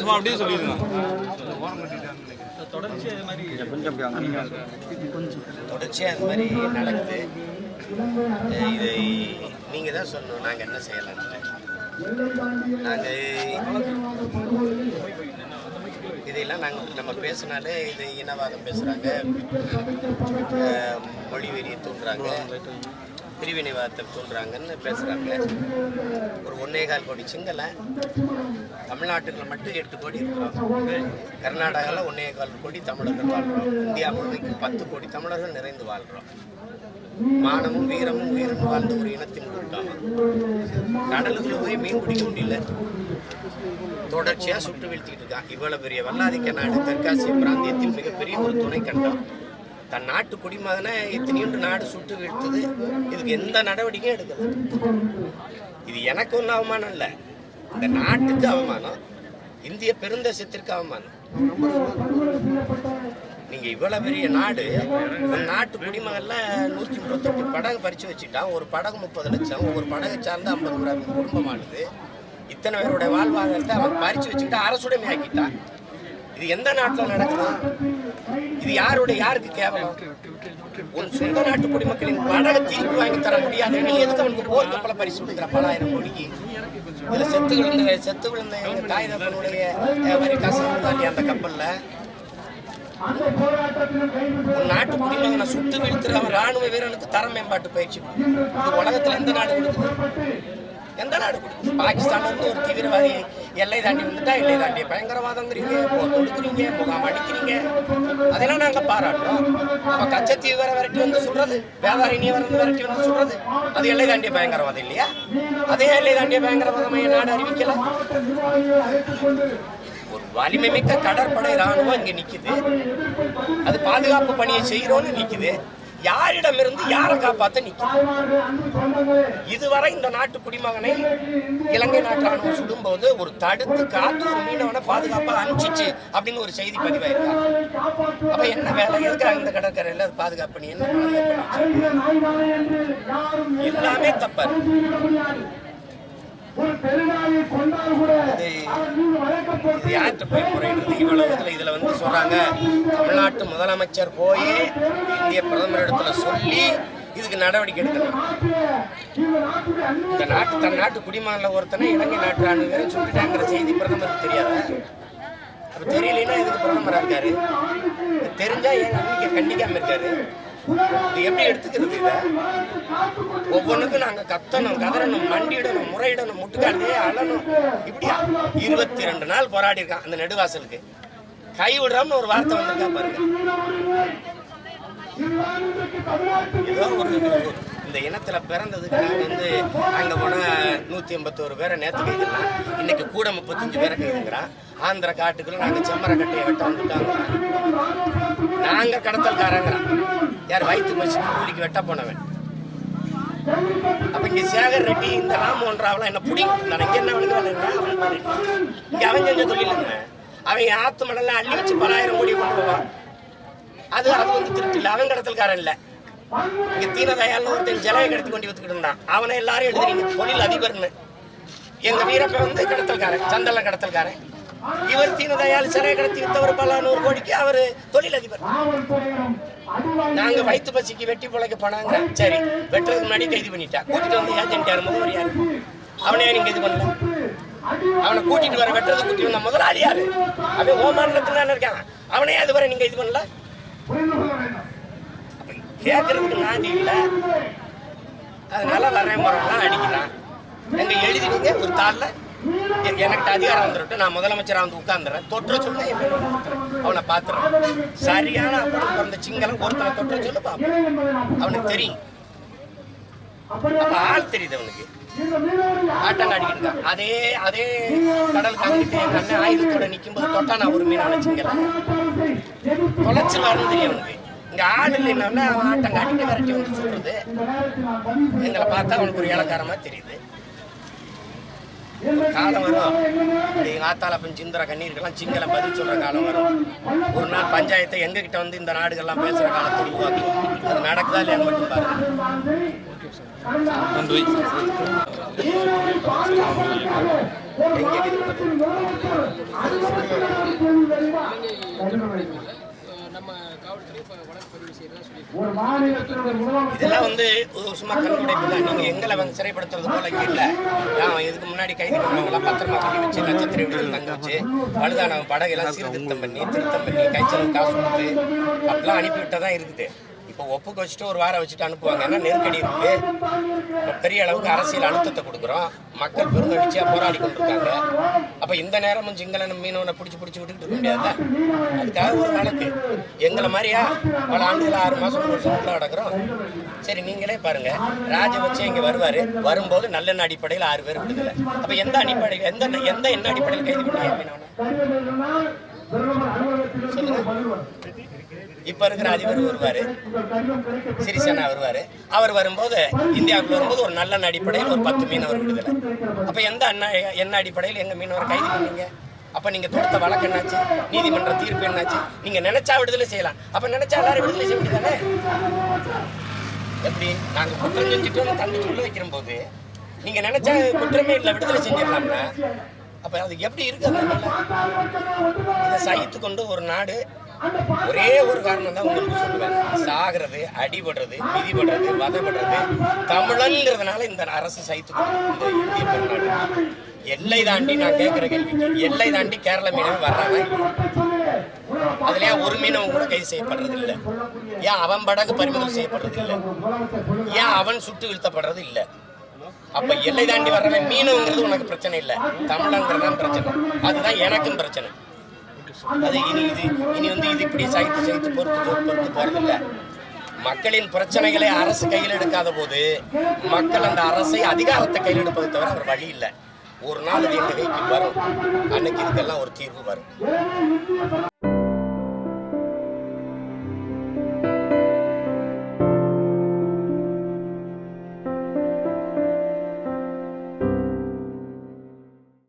சும்மா அப்படியே சொல்லிடுங்க தொடர்ச்சியாக அது மாதிரி நடக்குது. இதை நீங்கள் தான் சொல்லணும். நாங்கள் என்ன செய்யலாம் நாங்கள் இதையெல்லாம் நாங்கள் நம்ம பேசினாலே இது இனவாதம் பேசுகிறாங்க மொழி வெறியை தூண்டுறாங்க. பிரிவினைவாதத்தை தூண்டுறாங்கன்னு பேசுகிறாங்க ஒரு ஒன்னேகால் கோடி சிங்களை தமிழ்நாட்டுக்குள்ள மட்டும் எட்டு கோடி இருக்கிறோம் கர்நாடகாவில் ஒன்னேகால் கோடி தமிழர்கள் வாழ்கிறோம் இந்தியா முழுமைக்கு பத்து கோடி தமிழர்கள் நிறைந்து வாழ்கிறோம் மானமும் வீரமும் உயிரும் வாழ்ந்த ஒரு இனத்தின் கூட்டம் கடலுக்குள்ள போய் மீன் பிடிக்க முடியல. தொடர்ச்சியாக சுட்டு வீழ்த்திட்டு இருக்கான் இவ்வளோ பெரிய வல்லாதிக்க நாடு தெற்காசிய பிராந்தியத்தில் மிகப்பெரிய ஒரு துணை கண்டம். தன் நாட்டு குடிமகனை இத்தனையுண்டு நாடு சுட்டு வீழ்த்தது. இதுக்கு எந்த நடவடிக்கையும் எடுக்கல. இது எனக்கு ஒன்றும் அவமானம் இல்லை. இந்த நாட்டுக்கு அவமானம் இந்திய பெருந்தேசத்திற்கு அவமானம். நீங்க இவ்வளவு பெரிய நாடு ஒரு நாட்டு குடிமகன்ல நூத்தி முப்பத்தெட்டு படகு பறிச்சு வச்சுட்டான். ஒரு படகு முப்பது லட்சம் ஒரு படகை சார்ந்து ஐம்பது குடும்பமானது இத்தனை பேருடைய வாழ்வாதாரத்தை அவன் பறிச்சு வச்சுக்கிட்டு அரசுடைமை ஆக்கிட்டான். இது எந்த நாட்டில் நடக்குது? இது யாருடைய யாருக்கு கேவலம்? உன் சொந்த நாட்டு குடிமக்களின் படகை தீர்ப்பு வாங்கி தர முடியாது. நீ எதுக்கு அவனுக்கு போர் கப்பலை பரிசு கொடுக்குற? பலாயிரம் கோடிக்கு இதில் செத்து விழுந்த செத்து விழுந்த எங்கள் தாய் தப்பனுடைய வரி காசு தாண்டி அந்த கப்பல்ல. உன் நாட்டு குடிமகனை சுட்டு வீழ்த்துற ராணுவ வீரனுக்கு தர மேம்பாட்டு பயிற்சி இது உலகத்துல எந்த நாடு கொடுக்குது? எந்த நாடு கொடுக்குது? பாகிஸ்தான்ல வந்து ஒரு தீவிரவாதி எல்லை தாண்டி வந்துட்டா எல்லை தாண்டி பயங்கரவாதங்கிறீங்க. போர் கொடுக்குறீங்க முகாம் அடிக்கிறீங்க. அதெல்லாம் நாங்கள் பாராட்டுறோம். அப்போ கச்சத்தீவு வேற விரட்டி வந்து சொல்றது வியாபாரி வந்து விரட்டி வந்து சொல்றது அது எல்லை தாண்டிய பயங்கரவாதம் இல்லையா? அதே எல்லை தாண்டிய பயங்கரவாதம் என் நாடு அறிவிக்கல. ஒரு வலிமை மிக்க கடற்படை ராணுவம் இங்கே நிற்குது அது பாதுகாப்பு பணியை செய்கிறோன்னு நிற்குது யாரிடமிருந்து யாரை காப்பாத்த நிக்குது இதுவரை இந்த நாட்டு குடிமகனை இலங்கை நாட்டு ராணுவம் சுடும்போது ஒரு தடுத்து காத்து ஒரு மீனவனை பாதுகாப்பா அனுப்பிச்சிச்சு அப்படின்னு ஒரு செய்தி பதிவாயிருக்கா. அப்ப என்ன வேலை? எதுக்காக இந்த கடற்கரையில அது பாதுகாப்பு பண்ணி என்ன பாதுகாப்பு எல்லாமே தப்பா இருக்கு இது இது யார்கிட்ட போய் முறையிடுறது இவ்வளவு இதுல இதுல வந்து சொல்றாங்க. தமிழ்நாட்டு முதலமைச்சர் போய் இந்திய பிரதமர் இடத்துல சொல்லி இதுக்கு நடவடிக்கை எடுக்கணும். இந்த நாட்டு தன் நாட்டு குடிமகன்ல ஒருத்தனை இலங்கை நாட்டு ராணுவம் சுட்டுட்டாங்கிற செய்தி பிரதமருக்கு தெரியாது? அப்ப தெரியலைன்னா இதுக்கு பிரதமரா இருக்காரு? தெரிஞ்சா ஏன் நம்பிக்கை கண்டிக்காம இருக்காரு? இது எப்படி எடுத்துக்கிறது இதை? ஒவ்வொன்றுக்கும் நாங்க கத்தணும் கதறணும் மண்டிடணும் முறையிடணும் முட்டுக்காலே அழணும். இப்படியா? இருபத்தி ரெண்டு நாள் போராடி இருக்கான் அந்த நெடுவாசலுக்கு. கை விடுறாம ஒரு வார்த்தை வந்திருக்கா பாருங்க. ஏதோ ஒரு இந்த இனத்துல பிறந்ததுக்கு நாங்க வந்து அங்க போனா நூத்தி எண்பத்தோரு பேரை நேத்து கைதுலாம் இன்னைக்கு கூட முப்பத்தஞ்சு பேரை கைதுங்கிறான் ஆந்திர காட்டுக்குள்ள நாங்க செம்மரக்கட்டையை வெட்ட வந்துட்டாங்க நாங்க கடத்தல்காரங்கிறான் யார் வயிற்று பசி கூலிக்கு வெட்ட போனவன். அப்ப இங்க சேகர் ரெட்டி இந்த ராமோகன் ராவெல்லாம் என்ன பிடிங்க இங்க என்ன அவனுக்கு வேலை என்ன அவனுக்கு இங்கே இங்க அவன் செஞ்ச தொழில் என்ன அவன் ஆத்து மணல்லாம் அள்ளி வச்சு பலாயிரம் கோடி கொண்டு போவான். அது அது வந்து திருப்தி இல்லை. அவன் கடத்தல்காரன் இல்ல. இங்க தீனதயாள்னு ஒருத்தன் ஜலையை கடத்தி கொண்டு வித்துக்கிட்டு இருந்தான். அவனை எல்லாரும் எழுதுறீங்க தொழில் அதிபர்னு. எங்க வீரப்ப வந்து கடத்தல்காரன் சந்தல கடத்தல்காரன். இவர் தீனதயாள் சிறை கடத்தி வித்தவர் பல நூறு கோடிக்கு அவர் தொழில் அதிபர் நாங்க வயிற்று பசிக்கு வெட்டி பிழைக்க போனாங்க. சரி வெட்டுறதுக்கு முன்னாடி கைது பண்ணிட்டா கூட்டிட்டு வந்து ஏஜென்ட் யார் முதல்வர் யாரு? அவனே நீங்க இது பண்ணல? அவனை கூட்டிட்டு வர வெட்டுறது கூட்டிட்டு வந்த முதலாளி யாரு? அவன் ஓமானத்துல தானே இருக்கான். அவனே அது வரை நீங்க இது பண்ணல? கேட்கறதுக்கு நாதி இல்ல. அதனால வரேன் போறேன்லாம் அடிக்கிறான் எங்க எழுதினீங்க ஒரு தாள்ல. எனக்கு அதிகாரம் வந்துட்டு நான் முதலமைச்சராக வந்து உட்காந்துறேன் தொற்ற சொல்ல அவனை பார்த்துறேன். சரியான அப்படி பிறந்த சிங்களம் ஒருத்தனை தொற்ற சொல்லு பாப்போம். அவனுக்கு தெரியும். ஆள் தெரியுது அவனுக்கு. ஆட்டம் காட்டிக்கிட்டு அதே அதே கடல் கங்கிட்டு எங்க அண்ணன் ஆயுதத்தோட நிக்கும்போது தொட்டா நான் ஒரு மீன் சிங்கல தொலைச்சிருவாருன்னு தெரியும் அவனுக்கு. இங்க ஆள் இல்லைன்னா அவன் ஆட்டம் காட்டிட்டு விரட்டி வந்து சொல்றது. எங்களை பார்த்தா அவனுக்கு ஒரு இலக்காரமா தெரியுது. காலம் வரும். எங்க ஆத்தால அப்பன் சிந்துற கண்ணீருக்கெல்லாம் சிங்களம் பதில் சொல்ற காலம் வரும். ஒரு நாள் பஞ்சாயத்தை எங்க கிட்ட வந்து இந்த நாடுகள்லாம் பேசுற காலத்தை உருவாக்கும். அது நடக்குதா இல்லையான்னு மட்டும் பாருங்க நன்றி. இதெல்லாம் வந்து ஒரு சும்மா தான் நீங்கள் எங்களை வந்து சிறைப்படுத்துறது போல இங்கே இல்லை நான் இதுக்கு முன்னாடி கைது பண்ணவங்களாம் பத்திரமா கட்டி வச்சு நட்சத்திர வீடுகள் தங்க வச்சு பழுதானவங்க படகெல்லாம் சீர்திருத்தம் பண்ணி திருத்தம் பண்ணி கைச்சலும் காசு கொடுத்து அப்படிலாம் அனுப்பிவிட்டதான் இருக்குது. இப்போ ஒப்புக்கு வச்சுட்டு ஒரு வாரம் வச்சுட்டு அனுப்புவாங்க. ஏன்னா நெருக்கடி இருக்கு. இப்போ பெரிய அளவுக்கு அரசியல் அழுத்தத்தை கொடுக்குறோம். மக்கள் பெருந்தடிச்சியாக போராடி கொண்டிருக்காங்க. அப்போ இந்த நேரமும் சிங்களன மீனவனை பிடிச்சி பிடிச்சி விட்டுக்கிட்டு இருக்க முடியாது அதுக்காக ஒரு நாளுக்கு எங்களை மாதிரியா பல ஆண்டுகள் ஆறு மாதம் ஒரு வருஷம் உள்ள நடக்கிறோம். சரி நீங்களே பாருங்க. ராஜபக்சே இங்கே வருவார். வரும்போது நல்லெண்ண அடிப்படையில் ஆறு பேர் விடுதலை. அப்போ எந்த அடிப்படையில் எந்த எந்த என்ன அடிப்படையில் கைது பண்ணி மீனவனை இப்ப இருக்கிற அதிபர் வருவாரு சிறிசேனா வருவாரு. அவர் வரும்போது இந்தியாவுக்கு வரும்போது ஒரு நல்ல அடிப்படையில் ஒரு பத்து மீனவர் விடுதலை. அப்ப எந்த அண்ணா என்ன அடிப்படையில் எங்க மீனவர் கைது பண்ணீங்க? அப்ப நீங்க தொடுத்த வழக்கு என்னாச்சு? நீதிமன்ற தீர்ப்பு என்னாச்சு? நீங்க நினைச்சா விடுதலை செய்யலாம். அப்ப நினைச்சா எல்லாரும் விடுதலை செய்ய வேண்டியதானே? எப்படி? நாங்க குற்றம் செஞ்சுட்டு தண்டிச்சு உள்ள வைக்கிற போது நீங்க நினைச்சா குற்றமே இல்லை விடுதலை செஞ்சிடலாம்னா அப்ப அது எப்படி இருக்கு அந்த இதை சகித்து கொண்டு ஒரு நாடு ஒரே ஒரு காரணம் தான் உங்களுக்கு சொல்லுவேன். சாகிறது அடிபடுறது மிதிபடுறது வதைபடுறது தமிழன்ங்கிறதுனால இந்த அரசு கொண்டு இந்த இந்திய பெருநாடு. எல்லை தாண்டி நான் கேட்குற கேள்வி. எல்லை தாண்டி கேரள மீனவன் வர்றாங்க அதுலயே ஒரு மீனவன் கூட கைது செய்யப்படுறது இல்லை ஏன் அவன் படகு பறிமுதல் செய்யப்படுறது இல்லை? ஏன் அவன் சுட்டு வீழ்த்தப்படுறது இல்லை? அப்ப எல்லை தாண்டி வர்றவன் மீனவங்கிறது உனக்கு பிரச்சனை இல்லை. தமிழங்கிறது தான் பிரச்சனை. அதுதான் எனக்கும் பிரச்சனை. அது இனி இது இனி வந்து இது இப்படி சகித்து சகித்து பொறுத்து பொறுத்து போறதில்ல மக்களின் பிரச்சனைகளை அரசு கையில் எடுக்காத போது மக்கள் அந்த அரசை அதிகாரத்தை கையில் எடுப்பதை தவிர அவர் வழி இல்லை. ஒரு நாள் இது எங்க கைக்கு வரும். அன்னைக்கு இதுக்கெல்லாம் ஒரு தீர்வு வரும்.